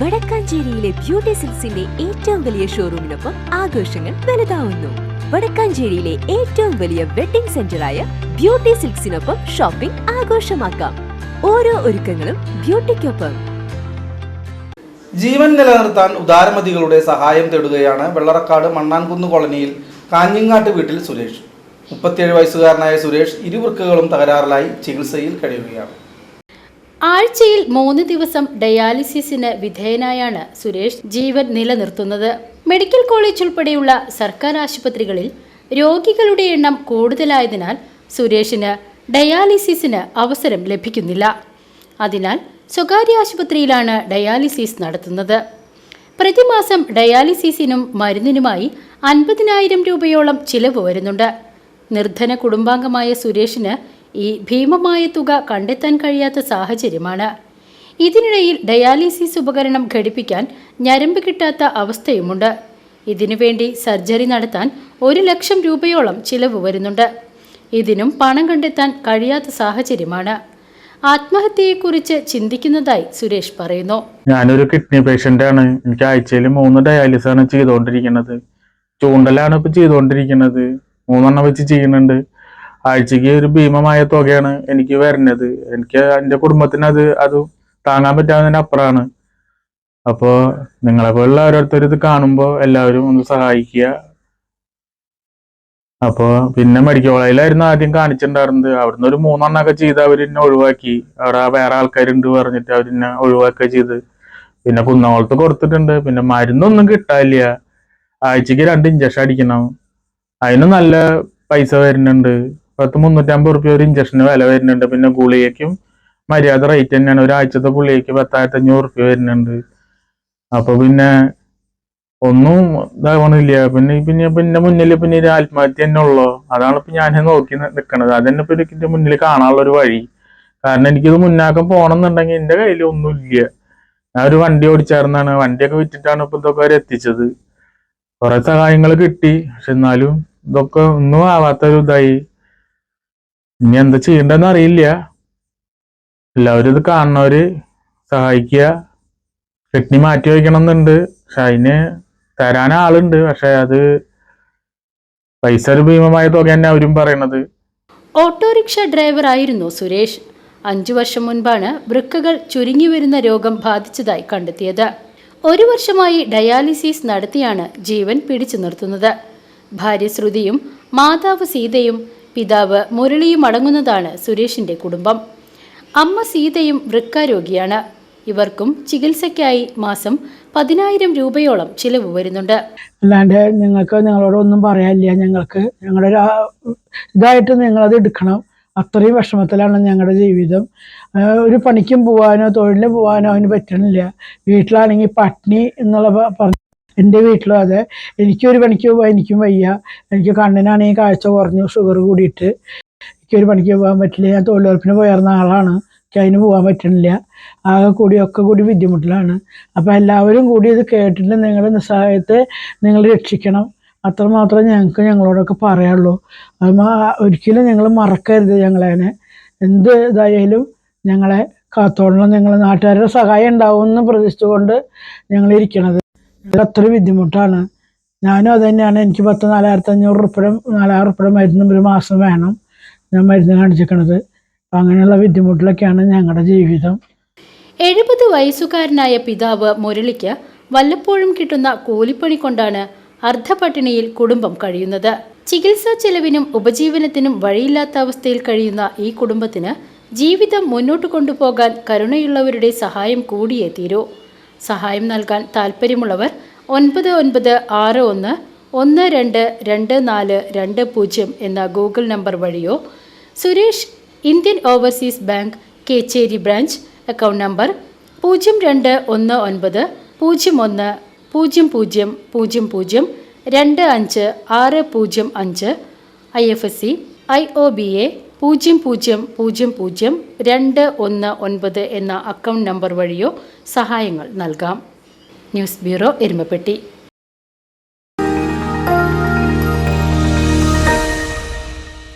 വടക്കാഞ്ചേരിയിലെ beauty സിൽസിന്റെ ഏറ്റവും വലിയ ഷോറൂമിനൊപ്പം ആഘോഷങ്ങൾ വലുതാവുന്നു. വടക്കാഞ്ചേരിയിലെ ഏറ്റവും വലിയ വെഡിംഗ് സെന്ററായ ബ്യൂട്ടി സിൽക്സിനൊപ്പം ഷോപ്പിംഗ് ആഘോഷമാക്കാം. ഓരോ ഒരുക്കങ്ങളും ബ്യൂട്ടിക്കൊപ്പം. ജീവൻ നിലനിർത്താൻ ഉദാരമതികളുടെ സഹായം തേടുകയാണ് വെള്ളറക്കാട് മണ്ണാൻകുന്ന് കോളനിയിൽ കാഞ്ഞിങ്ങാട്ട് വീട്ടിൽ സുരേഷ്. മുപ്പത്തിയേഴ് വയസ്സുകാരനായ സുരേഷ് ഇരുവൃക്കകളും തകരാറിലായി ചികിത്സയിൽ കഴിയുകയാണ്. ആഴ്ചയിൽ മൂന്ന് ദിവസം ഡയാലിസിസിന് വിധേയനായാണ് സുരേഷ് ജീവൻ നിലനിർത്തുന്നത്. മെഡിക്കൽ കോളേജ് ഉൾപ്പെടെയുള്ള സർക്കാർ ആശുപത്രികളിൽ രോഗികളുടെ എണ്ണം കൂടുതലായതിനാൽ സുരേഷിന് ഡയാലിസിസിന് അവസരം ലഭിക്കുന്നില്ല. അതിനാൽ സ്വകാര്യ ആശുപത്രിയിലാണ് ഡയാലിസിസ് നടത്തുന്നത്. പ്രതിമാസം ഡയാലിസിസിനും മരുന്നിനുമായി അൻപതിനായിരം രൂപയോളം ചിലവ് വരുന്നുണ്ട്. നിർധന കുടുംബാംഗമായ സുരേഷിന് ഈ ഭീമമായ തുക കണ്ടെത്താൻ കഴിയാത്ത സാഹചര്യമാണ്. ഇതിനിടയിൽ ഡയാലിസിസ് ഉപകരണം ഘടിപ്പിക്കാൻ ഞരമ്പ് കിട്ടാത്ത അവസ്ഥയുമുണ്ട്. ഇതിനുവേണ്ടി സർജറി നടത്താൻ ഒരു ലക്ഷം രൂപയോളം ചിലവ് വരുന്നുണ്ട്. ഇതിനും പണം കണ്ടെത്താൻ കഴിയാത്ത സാഹചര്യമാണ്. ആത്മഹത്യയെക്കുറിച്ച് ചിന്തിക്കുന്നതായി സുരേഷ് പറയുന്നു. ഞാനൊരു കിഡ്നി പേഷ്യന്റ് ആണ്. എനിക്ക് ആഴ്ചയിൽ മൂന്ന് ഡയാലിസ് ആണ് ചെയ്തുകൊണ്ടിരിക്കുന്നത്. ചൂണ്ടലാണ് ഇപ്പൊ ചെയ്തുകൊണ്ടിരിക്കുന്നത്. മൂന്നെണ്ണം വെച്ച് ചെയ്യുന്നുണ്ട്. ആഴ്ചക്ക് ഒരു ഭീമമായ തുകയാണ് എനിക്ക് വരുന്നത്. എനിക്ക് എന്റെ കുടുംബത്തിന് അത് അത് താങ്ങാൻ പറ്റാവുന്നതിനപ്പുറമാണ് അപ്പോൾ നിങ്ങളെ പോലുള്ള ഓരോരുത്തർ ഇത് കാണുമ്പോൾ എല്ലാവരും ഒന്ന് സഹായിക്കുക. അപ്പോൾ പിന്നെ മെഡിക്കൽ കോളേജിലായിരുന്നു ആദ്യം കാണിച്ചിട്ടുണ്ടായിരുന്നത്. അവിടുന്ന് ഒരു മൂന്നെണ്ണമൊക്കെ ചെയ്ത് അവർ എന്നെ ഒഴിവാക്കി. അവിടെ വേറെ ആൾക്കാരുണ്ട് പറഞ്ഞിട്ട് അവർ എന്നെ ഒഴിവാക്കുക ചെയ്ത്. പിന്നെ കുന്നകുളത്ത് കൊടുത്തിട്ടുണ്ട്. പിന്നെ മരുന്നൊന്നും കിട്ടാനില്ല. ആഴ്ചക്ക് രണ്ട് ഇഞ്ചക്ഷൻ അടിക്കണം. അതിന് നല്ല പൈസ വരുന്നുണ്ട്. പത്ത് മുന്നൂറ്റമ്പത് റുപ്യ ഒരു ഇഞ്ചക്ഷന് വില വരുന്നുണ്ട്. പിന്നെ ഗുളികയ്ക്കും മര്യാദ റേറ്റ് തന്നെയാണ്. ഒരാഴ്ചത്തെ ഗുളികയ്ക്ക് പത്തായിരത്തി അഞ്ഞൂറ് റുപ്യ വരുന്നുണ്ട്. അപ്പൊ പിന്നെ ഒന്നും ഇതാവണില്ല. പിന്നെ പിന്നെ പിന്നെ മുന്നിൽ പിന്നെ ഒരു ആത്മഹത്യ തന്നെ ഉള്ളു. അതാണ് ഇപ്പൊ ഞാൻ നോക്കി നിൽക്കണത് അതന്നെ ഇപ്പൊ എനിക്ക് മുന്നിൽ കാണാനുള്ള ഒരു വഴി. കാരണം എനിക്കിത് മുന്നാക്കം പോകണം എന്നുണ്ടെങ്കിൽ എന്റെ കയ്യിൽ ഒന്നുമില്ല. ഞാൻ ഒരു വണ്ടി ഓടിച്ചായിരുന്നാണ് വണ്ടിയൊക്കെ വിറ്റിട്ടാണ് ഇപ്പൊ ഇതൊക്കെ വരെ എത്തിച്ചത്. കുറെ സഹായങ്ങൾ കിട്ടി. പക്ഷെ എന്നാലും ഇതൊക്കെ ഒന്നും ആവാത്ത ഒരു ഇതായി. ഇനി എന്താ ചെയ്യണ്ടെന്ന് അറിയില്ല. എല്ലാവരും ഇത് കാണുന്നവര് സഹായിക്കുക. കിഡ്നി മാറ്റി വയ്ക്കണം എന്നുണ്ട് പക്ഷെ അതിന് തരാൻ ആളുണ്ട്. പക്ഷെ അത് പൈസ ഒരു ഭീമമായ തുക തന്നെ അവരും പറയണത്. ഓട്ടോറിക്ഷ ഡ്രൈവറായിരുന്നു സുരേഷ്. അഞ്ചു വർഷം മുൻപാണ് വൃക്കകൾ ചുരുങ്ങി വരുന്ന രോഗം ബാധിച്ചതായി കണ്ടെത്തിയത്. ഒരു വർഷമായി ഡയാലിസിസ് നടത്തിയാണ് ജീവൻ പിടിച്ചു നിർത്തുന്നത്. ഭാര്യ ശ്രുതിയും മാതാവ് സീതയും പിതാവ് മുരളിയും അടങ്ങുന്നതാണ് സുരേഷിന്റെ കുടുംബം. അമ്മ സീതയും വൃക്കാരോഗിയാണ് ഇവർക്കും ചികിത്സയ്ക്കായി മാസം പതിനായിരം രൂപയോളം ചിലവ് വരുന്നുണ്ട്. അല്ലാണ്ട് നിങ്ങൾക്ക് നിങ്ങളോട് ഒന്നും പറയാനില്ല. ഞങ്ങൾക്ക് ഞങ്ങളുടെ ഇതായിട്ട് നിങ്ങളത് എടുക്കണം. അത്രയും വിഷമത്തിലാണ് ഞങ്ങളുടെ ജീവിതം. ഒരു പണിക്കും പോകാനോ തൊഴിലിന് പോകാനോ അവന് പറ്റണില്ല. വീട്ടിലാണെങ്കിൽ പട്ടിണി എന്നുള്ള പറഞ്ഞു എന്റെ വീട്ടിലും അതെ. എനിക്കൊരു പണിക്ക് പോകാൻ എനിക്കും വയ്യ. എനിക്ക് കണ്ണിനാണെങ്കിൽ കാഴ്ച കുറഞ്ഞു ഷുഗർ കൂടിയിട്ട് എനിക്കൊരു പണിക്ക് പോകാൻ പറ്റില്ല. ഞാൻ തൊഴിലുറപ്പിന് പോയിരുന്ന ആളാണ്. എനിക്ക് അതിന് പോകാൻ പറ്റണില്ല. ആകെ കൂടി ഒക്കെ കൂടി ബുദ്ധിമുട്ടിലാണ്. അപ്പോൾ എല്ലാവരും കൂടി ഇത് കേട്ടിട്ട് നിങ്ങളുടെ നിസ്സഹായത്തെ നിങ്ങൾ രക്ഷിക്കണം. അത്രമാത്രം ഞങ്ങൾക്ക് ഞങ്ങളോടൊക്കെ പറയാനുള്ളൂ. ഒരിക്കലും ഞങ്ങൾ മറക്കരുത് ഞങ്ങളെ എന്ത് ഇതായാലും ഞങ്ങളെ കാത്തോളണം. നിങ്ങൾ നാട്ടുകാരുടെ സഹായം ഉണ്ടാവുമെന്ന് പ്രതീക്ഷിച്ചുകൊണ്ട് ഇത് അത്ര ബുദ്ധിമുട്ടാണ്. ഞാനും അത് തന്നെയാണ്. എനിക്ക് പത്ത് നാലായിരത്തി അഞ്ഞൂറ് റുപ്യ നാലായിരം റുപ്യ മരുന്ന് ഒരു മാസം വേണം. ഞാൻ മരുന്ന് കാണിച്ചിരിക്കണത്. അങ്ങനെയുള്ള ബുദ്ധിമുട്ടിലൊക്കെയാണ് ഞങ്ങളുടെ ജീവിതം. എഴുപത് വയസ്സുകാരനായ പിതാവ് മുരളിക്ക് വല്ലപ്പോഴും കിട്ടുന്ന കൂലിപ്പണി കൊണ്ടാണ് അർദ്ധപട്ടിണിയിൽ കുടുംബം കഴിയുന്നത്. ചികിത്സാ ചെലവിനും ഉപജീവനത്തിനും വഴിയില്ലാത്ത അവസ്ഥയിൽ കഴിയുന്ന ഈ കുടുംബത്തിന് ജീവിതം മുന്നോട്ട് കൊണ്ടുപോകാൻ കരുണയുള്ളവരുടെ സഹായം കൂടിയേ തീരൂ. സഹായം നൽകാൻ താൽപ്പര്യമുള്ളവർ ഒൻപത് ഒൻപത് ആറ് ഒന്ന് ഒന്ന് രണ്ട് രണ്ട് നാല് രണ്ട് പൂജ്യം എന്ന ഗൂഗിൾ നമ്പർ വഴിയോ Suresh Indian Overseas Bank Kecheri branch account number പൂജ്യം രണ്ട് ഒന്ന് ഒൻപത് പൂജ്യം ഒന്ന് പൂജ്യം പൂജ്യം പൂജ്യം പൂജ്യം രണ്ട് അഞ്ച് ആറ് പൂജ്യം അഞ്ച് I F S C I O B A പൂജ്യം പൂജ്യം പൂജ്യം പൂജ്യം രണ്ട് ഒന്ന് ഒൻപത് എന്ന അക്കൗണ്ട് നമ്പർ വഴിയോ സഹായങ്ങൾ നൽകാം. News bureau Erumapetty.